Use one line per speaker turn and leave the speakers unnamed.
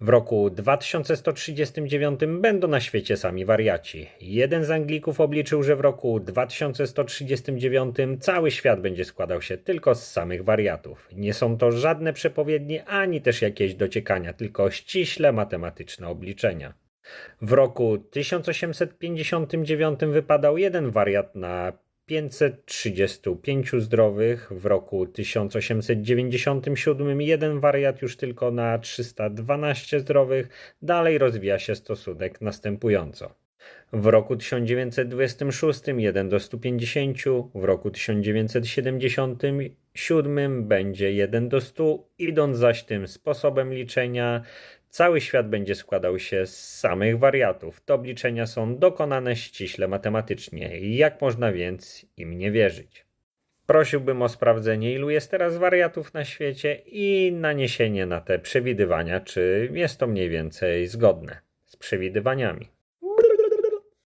W roku 2139 będą na świecie sami wariaci. Jeden z Anglików obliczył, że w roku 2139 cały świat będzie składał się tylko z samych wariatów. Nie są to żadne przepowiednie ani też jakieś dociekania, tylko ściśle matematyczne obliczenia. W roku 1859 wypadał jeden wariat na 535 zdrowych, w roku 1897 jeden wariat już tylko na 312 zdrowych, dalej rozwija się stosunek następująco. W roku 1926 1 do 150, w roku 1977 będzie 1 do 100, idąc zaś tym sposobem liczenia, cały świat będzie składał się z samych wariatów. Te obliczenia są dokonane ściśle matematycznie, jak można więc im nie wierzyć. Prosiłbym o sprawdzenie, ilu jest teraz wariatów na świecie i naniesienie na te przewidywania, czy jest to mniej więcej zgodne z przewidywaniami.